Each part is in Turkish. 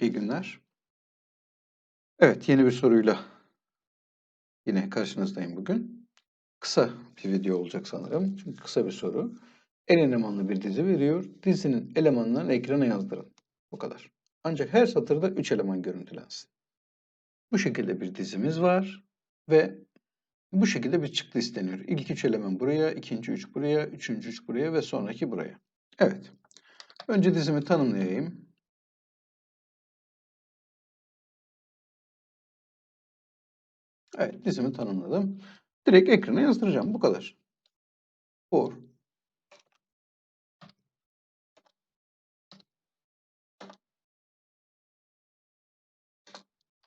İyi günler. Evet, yeni bir soruyla yine karşınızdayım bugün. Kısa bir video olacak sanırım. Çünkü kısa bir soru. En elemanlı bir dizi veriyor. Dizinin elemanlarını ekrana yazdırın. Bu kadar. Ancak her satırda 3 eleman görüntülensin. Bu şekilde bir dizimiz var ve bu şekilde bir çıktı isteniyor. İlk 3 eleman buraya, ikinci 3 buraya, üçüncü 3 buraya ve sonraki buraya. Evet. Önce dizimi tanımlayayım. Evet, dizimi tanımladım. Direkt ekrana yazdıracağım. Bu kadar. For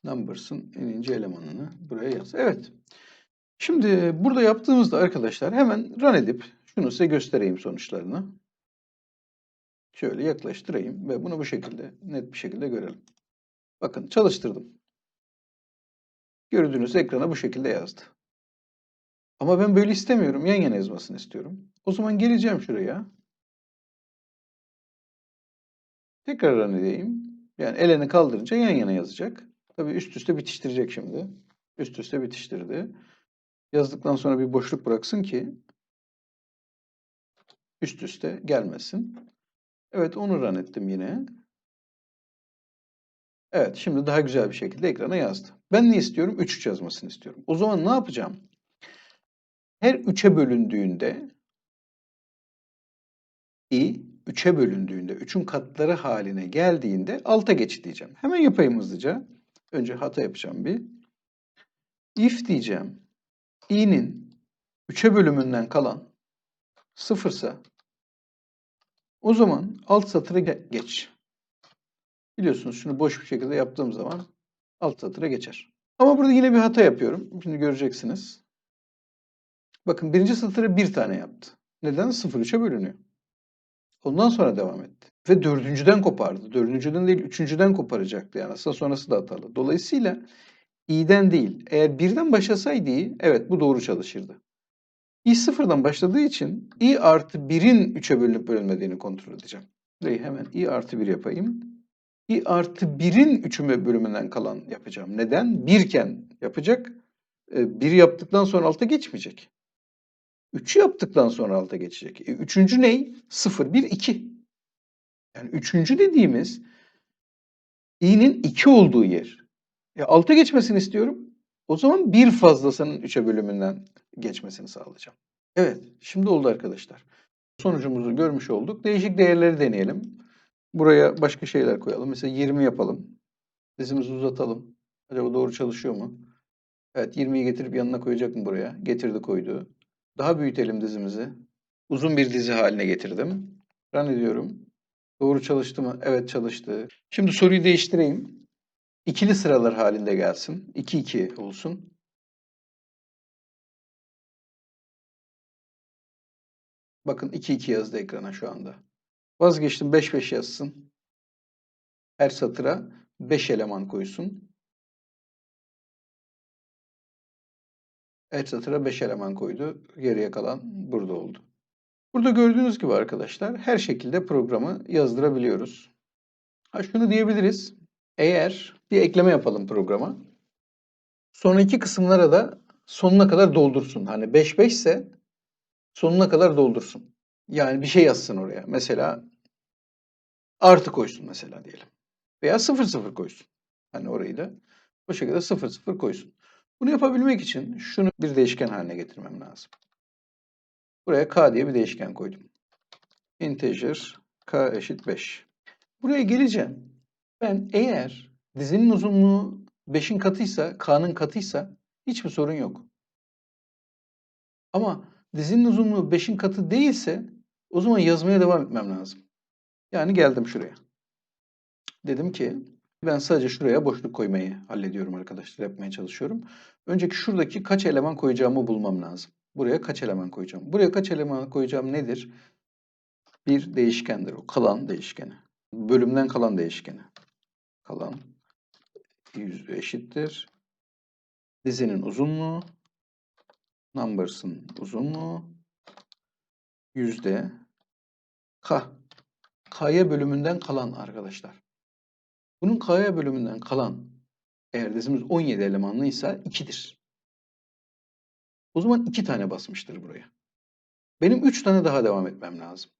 Numbers'ın eninci elemanını buraya yaz. Evet. Şimdi burada yaptığımızda arkadaşlar hemen run edip şunu size göstereyim sonuçlarını. Şöyle yaklaştırayım ve bunu bu şekilde net bir şekilde görelim. Bakın çalıştırdım. Gördüğünüz ekrana bu şekilde yazdı. Ama ben böyle istemiyorum. Yan yana yazmasını istiyorum. O zaman geleceğim şuraya. Tekrar run edeyim. Yani elini kaldırınca yan yana yazacak. Tabii üst üste bitiştirecek şimdi. Üst üste bitiştirdi. Yazdıktan sonra bir boşluk bıraksın ki üst üste gelmesin. Evet onu run ettim yine. Evet şimdi daha güzel bir şekilde ekrana yazdı. Ben ne istiyorum? 3 3 yazmasını istiyorum. O zaman ne yapacağım? Her 3'e bölündüğünde i 3'e bölündüğünde 3'ün katları haline geldiğinde alta geç diyeceğim. Hemen yapayım hızlıca. Önce hata yapacağım bir. If diyeceğim. i'nin 3'e bölümünden kalan sıfırsa o zaman alt satıra geç. Biliyorsunuz şunu boş bir şekilde yaptığım zaman alt satıra geçer. Ama burada yine bir hata yapıyorum. Şimdi göreceksiniz. Bakın birinci satırı bir tane yaptı. Neden? 0-3'e bölünüyor. Ondan sonra devam etti. Ve dördüncüden kopardı. Dördüncüden değil, üçüncüden koparacaktı. Yani aslında sonrası da hatalı. Dolayısıyla i'den değil. Eğer birden başlasaydı i, evet bu doğru çalışırdı. i sıfırdan başladığı için i artı 1'in 3'e bölünüp bölünmediğini kontrol edeceğim. Burayı hemen i artı 1 yapayım. İ artı 1'in 3'üme bölümünden kalan yapacağım. Neden? Birken yapacak. 1 yaptıktan sonra alta geçmeyecek. 3'ü yaptıktan sonra alta geçecek. E, üçüncü ney? 0, 1, 2. Yani üçüncü dediğimiz i'nin 2 olduğu yer. E, alta geçmesini istiyorum. O zaman bir fazlasının 3'e bölümünden geçmesini sağlayacağım. Evet, şimdi oldu arkadaşlar. Sonucumuzu görmüş olduk. Değişik değerleri deneyelim. Buraya başka şeyler koyalım. Mesela 20 yapalım. Dizimizi uzatalım. Acaba doğru çalışıyor mu? Evet, 20'yi getirip yanına koyacak mı buraya? Getirdi koydu. Daha büyütelim dizimizi. Uzun bir dizi haline getirdim. Run ediyorum. Doğru çalıştı mı? Evet çalıştı. Şimdi soruyu değiştireyim. İkili sıralar halinde gelsin. 2-2 olsun. Bakın 2-2 yazdı ekrana şu anda. Vazgeçtim 5-5 yazsın. Her satıra 5 eleman koysun. Her satıra 5 eleman koydu. Geriye kalan burada oldu. Burada gördüğünüz gibi arkadaşlar her şekilde programı yazdırabiliyoruz. Ha şunu diyebiliriz. Eğer bir ekleme yapalım programa. Sonraki kısımlara da sonuna kadar doldursun. Hani 5 5 ise sonuna kadar doldursun. Yani bir şey yazsın oraya. Mesela artı koysun mesela diyelim. Veya 0 0 koysun. Hani orayı da bu şekilde 0 0 koysun. Bunu yapabilmek için şunu bir değişken haline getirmem lazım. Buraya k diye bir değişken koydum. Integer k eşit 5. Buraya geleceğim. Ben eğer dizinin uzunluğu 5'in katıysa, k'nın katıysa hiçbir sorun yok. Ama dizinin uzunluğu 5'in katı değilse o zaman yazmaya devam etmem lazım. Yani geldim şuraya. Dedim ki ben sadece şuraya boşluk koymayı hallediyorum arkadaşlar. Yapmaya çalışıyorum. Önceki şuradaki kaç eleman koyacağımı bulmam lazım. Buraya kaç eleman koyacağım? Buraya kaç eleman koyacağım nedir? Bir değişkendir o. Kalan değişkeni. Bölümden kalan değişkeni. Kalan yüz eşittir. Dizinin uzunluğu. Numbers'ın uzunluğu. Yüzde K. K'ya bölümünden kalan arkadaşlar. Bunun K'ya bölümünden kalan eğer dizimiz 17 elemanlıysa 2'dir. O zaman 2 tane basmıştır buraya. Benim 3 tane daha devam etmem lazım.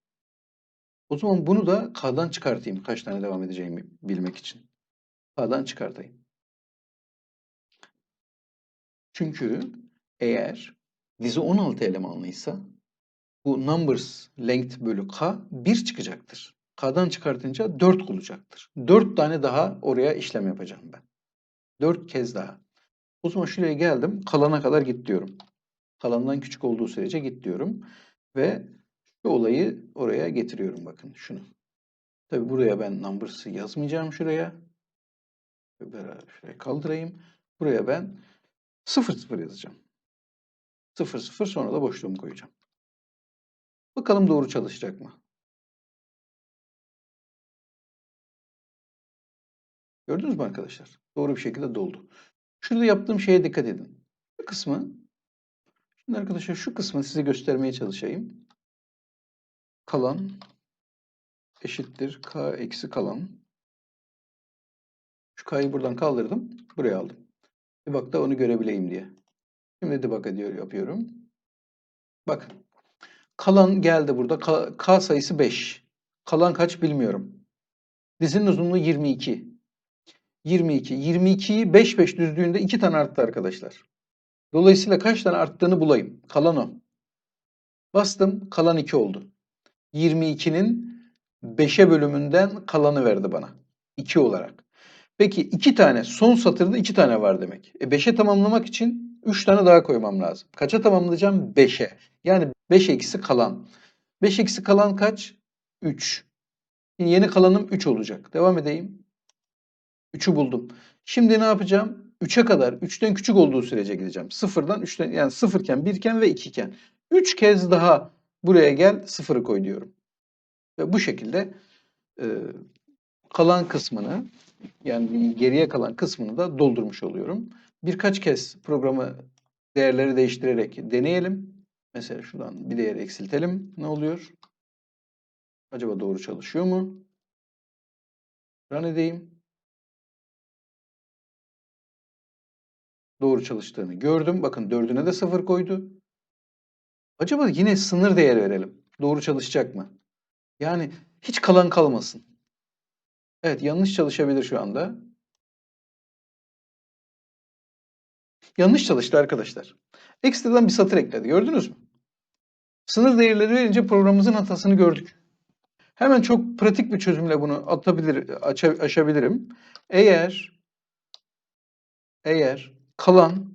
O zaman bunu da K'dan çıkartayım. Kaç tane devam edeceğimi bilmek için. K'dan çıkartayım. Çünkü eğer dizi 16 elemanlıysa bu numbers length bölü K 1 çıkacaktır. K'dan çıkartınca 4 olacaktır. 4 tane daha oraya işlem yapacağım ben. 4 kez daha. O zaman şuraya geldim. Kalana kadar git diyorum. Kalandan küçük olduğu sürece git diyorum. Ve şu olayı oraya getiriyorum bakın şunu. Tabi buraya ben numbers'ı yazmayacağım şuraya. Beraber şuraya kaldırayım. Buraya ben 0 0 yazacağım. 0 0 sonra da boşluğumu koyacağım. Bakalım doğru çalışacak mı? Gördünüz mü arkadaşlar? Doğru bir şekilde doldu. Şurada yaptığım şeye dikkat edin. Şu kısmı, şimdi arkadaşlar şu kısmı size göstermeye çalışayım. Kalan eşittir k eksi kalan. Şu k'yı buradan kaldırdım, buraya aldım. Debug'da onu görebileyim diye. Şimdi debug ediyor, yapıyorum. Bakın. Kalan geldi burada. K, K sayısı 5. Kalan kaç bilmiyorum. Dizinin uzunluğu 22. 22. 22'yi 5 5 düzdüğünde 2 tane arttı arkadaşlar. Dolayısıyla kaç tane arttığını bulayım. Kalan o. Bastım. Kalan 2 oldu. 22'nin 5'e bölümünden kalanı verdi bana. 2 olarak. Peki 2 tane son satırda 2 tane var demek. E 5'e tamamlamak için 3 tane daha koymam lazım. Kaça tamamlayacağım? 5'e. Yani 5 eksi kalan. 5 eksi kalan kaç? 3. Şimdi yeni kalanım 3 olacak. Devam edeyim. 3'ü buldum. Şimdi ne yapacağım? 3'e kadar 3'ten küçük olduğu sürece gideceğim. 0'dan 3'ten yani 0 iken 1 iken ve 2 iken. 3 kez daha buraya gel 0'ı koy diyorum. Ve bu şekilde e, kalan kısmını yani geriye kalan kısmını da doldurmuş oluyorum. Birkaç kez programı değerleri değiştirerek deneyelim. Mesela şuradan bir değer eksiltelim. Ne oluyor? Acaba doğru çalışıyor mu? Run edeyim. Doğru çalıştığını gördüm. Bakın dördüne de sıfır koydu. Acaba yine sınır değer verelim. Doğru çalışacak mı? Yani hiç kalan kalmasın. Evet yanlış çalışabilir şu anda. Yanlış çalıştı arkadaşlar. Ekstradan bir satır ekledi. Gördünüz mü? Sınır değerleri verince programımızın hatasını gördük. Hemen çok pratik bir çözümle bunu atabilir, aşabilirim. Eğer eğer kalan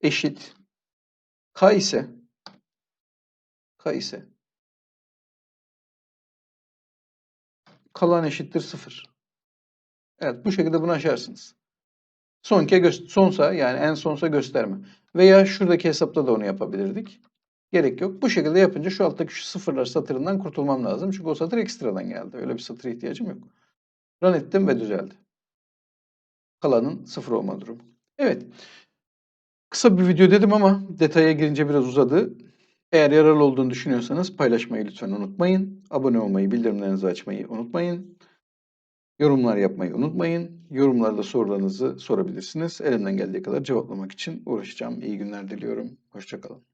eşit k ise k ise kalan eşittir 0. Evet bu şekilde bunu aşarsınız. Sonke sonsa yani en sonsa gösterme. Veya şuradaki hesapta da onu yapabilirdik. Gerek yok. Bu şekilde yapınca şu alttaki şu sıfırlar satırından kurtulmam lazım. Çünkü o satır ekstradan geldi. Öyle bir satıra ihtiyacım yok. Run ettim ve düzeldi. Kalanın sıfır olma durumu. Evet. Kısa bir video dedim ama detaya girince biraz uzadı. Eğer yararlı olduğunu düşünüyorsanız paylaşmayı lütfen unutmayın. Abone olmayı, bildirimlerinizi açmayı unutmayın. Yorumlar yapmayı unutmayın. Yorumlarda sorularınızı sorabilirsiniz. Elimden geldiği kadar cevaplamak için uğraşacağım. İyi günler diliyorum. Hoşçakalın.